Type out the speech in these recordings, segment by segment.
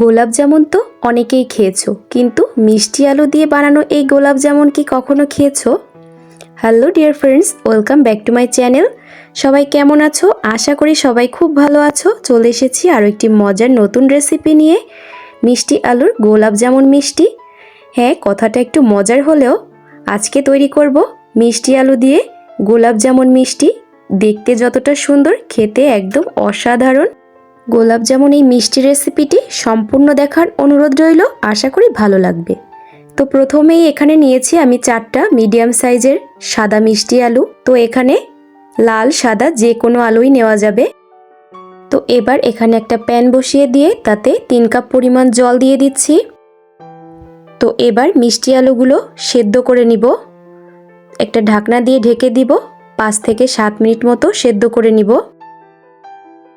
গোলাপ জামুন তো অনেকেই খেয়েছো, কিন্তু মিষ্টি আলু দিয়ে বানানো এই গোলাপ জামুন কি কখনো খেয়েছো? Hello dear friends welcome back to my channel সবাই কেমন আছো? আশা করি সবাই খুব ভালো আছো। চলে এসেছি আরও একটি মজার নতুন রেসিপি নিয়ে। মিষ্টি আলুর গোলাপ জামুন মিষ্টি। হ্যাঁ কথাটা একটু মজার হলেও আজকে তৈরি করব মিষ্টি আলু দিয়ে গোলাপ জামুন মিষ্টি। দেখতে যতটা সুন্দর, খেতে একদম অসাধারণ। গোলাপ জামুন এই মিষ্টি রেসিপিটি সম্পূর্ণ দেখার অনুরোধ রইল, আশা করি ভালো লাগবে। তো প্রথমেই এখানে নিয়েছি আমি চারটা মিডিয়াম সাইজের সাদা মিষ্টি আলু। তো এখানে লাল, সাদা যে কোনো আলুই নেওয়া যাবে। তো এবার এখানে একটা প্যান বসিয়ে দিয়ে তাতে তিন কাপ পরিমাণ জল দিয়ে দিচ্ছি। তো এবার মিষ্টি আলুগুলো সেদ্ধ করে নিব। একটা ঢাকনা দিয়ে ঢেকে দিব, পাঁচ থেকে সাত মিনিট মতো সেদ্ধ করে নিব।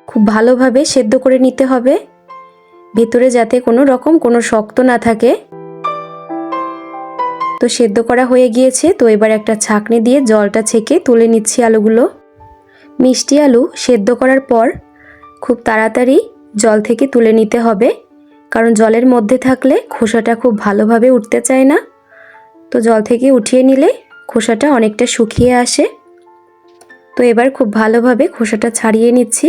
খুব ভালোভাবে সেদ্ধ করে নিতে হবে। ভেতরে যাতে কোনো রকম কোনো শক্ত না থাকে। তো সেদ্ধ করা হয়ে গিয়েছে, তো এবার একটা ছাঁকনি দিয়ে জলটা ছেঁকে তুলে নিচ্ছি আলুগুলো। মিষ্টি আলু সেদ্ধ করার পর খুব তাড়াতাড়ি জল থেকে তুলে নিতে হবে, কারণ জলের মধ্যে থাকলে খোসাটা খুব ভালোভাবে উঠতে চায় না। তো জল থেকে উঠিয়ে নিলে খোসাটা অনেকটা শুকিয়ে আসে। তো এবার খুব ভালোভাবে খোসাটা ছাড়িয়ে নিচ্ছি।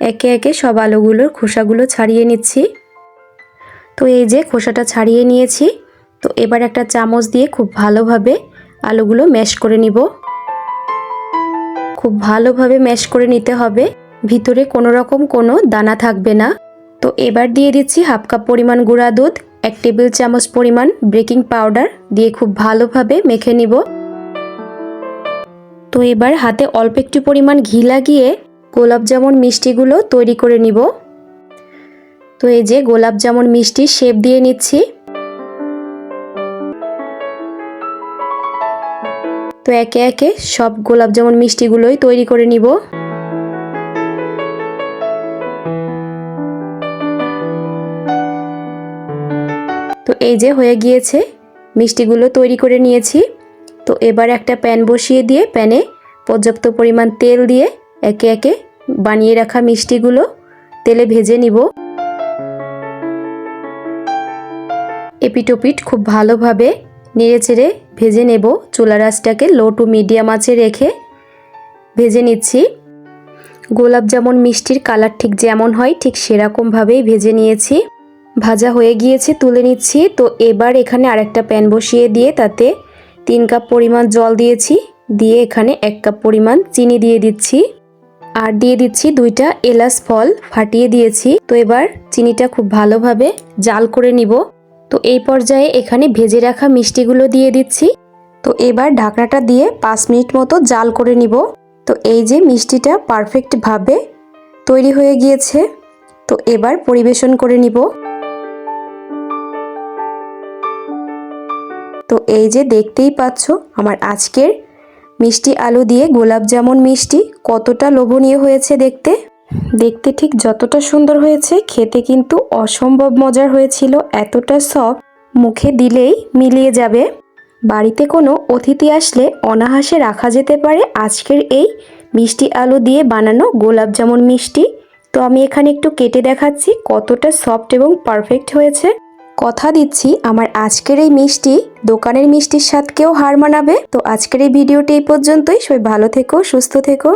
একে একে সব আলুগুলোর খোসাগুলো ছাড়িয়ে নিচ্ছি। তো এই যে খোসাটা ছাড়িয়ে নিয়েছি, তো এবার একটা চামচ দিয়ে খুব ভালোভাবে আলুগুলো ম্যাশ করে নিব। খুব ভালোভাবে ম্যাশ করে নিতে হবে, ভিতরে কোনো রকম কোনো দানা থাকবে না। তো এবার দিয়ে দিচ্ছি হাফ কাপ পরিমাণ গুঁড়া দুধ, এক টেবিল চামচ পরিমাণ বেকিং পাউডার দিয়ে খুব ভালোভাবে মেখে নিব। তো এবার হাতে অল্প একটু পরিমাণ ঘি লাগিয়ে গোলাপ জামুন মিষ্টিগুলো তৈরি করে নিব। তো এই যে গোলাপ জামুন মিষ্টি শেপ দিয়ে নিচ্ছি। তো একে একে সব গোলাপ জামুন মিষ্টিগুলোই তৈরি করে নিব। তো এই যে হয়ে গিয়েছে, মিষ্টিগুলো তৈরি করে নিয়েছি। তো এবার একটা প্যান বসিয়ে দিয়ে প্যানে পর্যাপ্ত পরিমাণ তেল দিয়ে একে একে বানিয়ে রাখা মিষ্টিগুলো তেলে ভেজে নিব। এপিটোপিট খুব ভালোভাবে নেড়ে চেড়ে ভেজে নেব। চুলা রাসটাকে লো টু মিডিয়াম আঁচে রেখে ভেজে নিচ্ছি। গোলাপ জামুন মিষ্টির কালার ঠিক যেমন হয়, ঠিক সেরকমভাবেই ভেজে নিয়েছি। ভাজা হয়ে গিয়েছে, তুলে নিচ্ছি। তো এবার এখানে আরেকটা প্যান বসিয়ে দিয়ে তাতে তিন কাপ পরিমাণ জল দিয়েছি। দিয়ে এখানে এক কাপ পরিমাণ চিনি দিয়ে দিচ্ছি। আর দিয়ে দিচ্ছি দুইটা এলাচ ফল, ফাটিয়ে দিয়েছি। তো এবার চিনিটা খুব ভালোভাবে জাল করে নিব। তো এই পর্যায়ে এখানে ভেজে রাখা মিষ্টিগুলো দিয়ে দিচ্ছি। তো এবার ঢাকনাটা দিয়ে পাঁচ মিনিট মতো জাল করে নিব। তো এই যে মিষ্টিটা পারফেক্টভাবে তৈরি হয়ে গিয়েছে। তো এবার পরিবেশন করে নিব। তো এই যে দেখতেই পাচ্ছ, আমার আজকের মিষ্টি আলু দিয়ে গোলাপ জামুন মিষ্টি কতটা লোভনীয় হয়েছে দেখতে? দেখতে ঠিক যতটা সুন্দর হয়েছে, খেতে কিন্তু অসম্ভব মজার হয়েছিল। এতটা সফট মুখে দিলেই মিলিয়ে যাবে। বাড়িতে কোনো অতিথি আসলে অনাহাসে রাখা যেতে পারে আজকের এই মিষ্টি আলু দিয়ে বানানো গোলাপ জামুন মিষ্টি। তো আমি এখানে একটু কেটে দেখাচ্ছি কতটা সফট এবং পারফেক্ট হয়েছে। কথা দিচ্ছি আমার আজকের এই মিষ্টি দোকানের মিষ্টির স্বাদকেও হার মানাবে। তো আজকের এই ভিডিওটি এই পর্যন্তই। সবাই ভালো থেকো, সুস্থ থেকো।